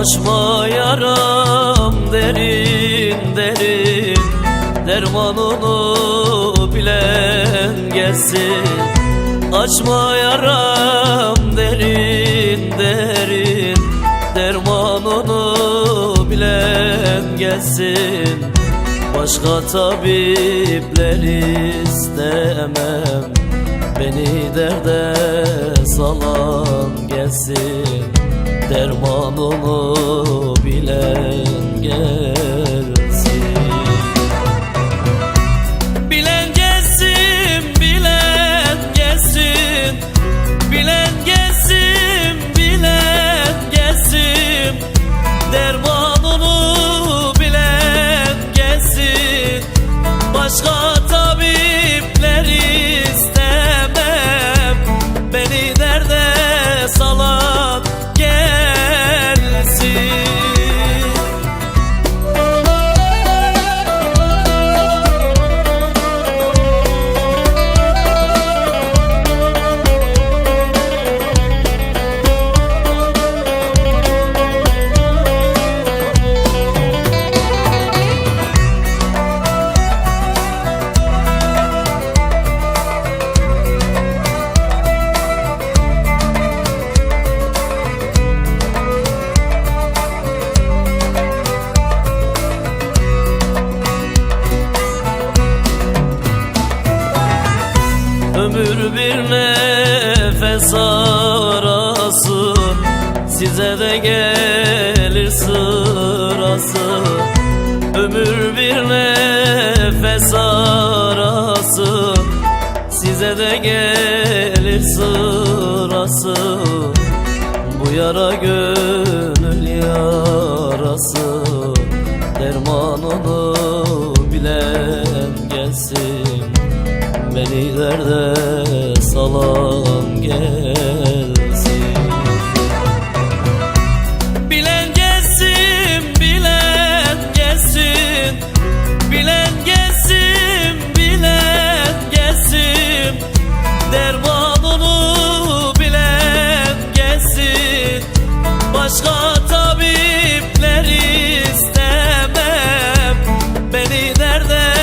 Açma yaram derin derin Dermanını bilen gelsin. Açma yaram derin derin Dermanını bilen gelsin. Başka tabipler istemem Beni derde salan gelsin Dermanını bilen gelsin Ömür bir nefes arası Size de gelir sırası. Ömür bir nefes arası Size de gelir sırası. Bu yara gönül yarası Dermanını bilen gelsin Eylerde salam gelsin. Bilen gelsin, bilen gelsin. Bilen gelsin, bilen gelsin. Derman onu bilen gelsin. Başka tabipler istemem. Beni nerede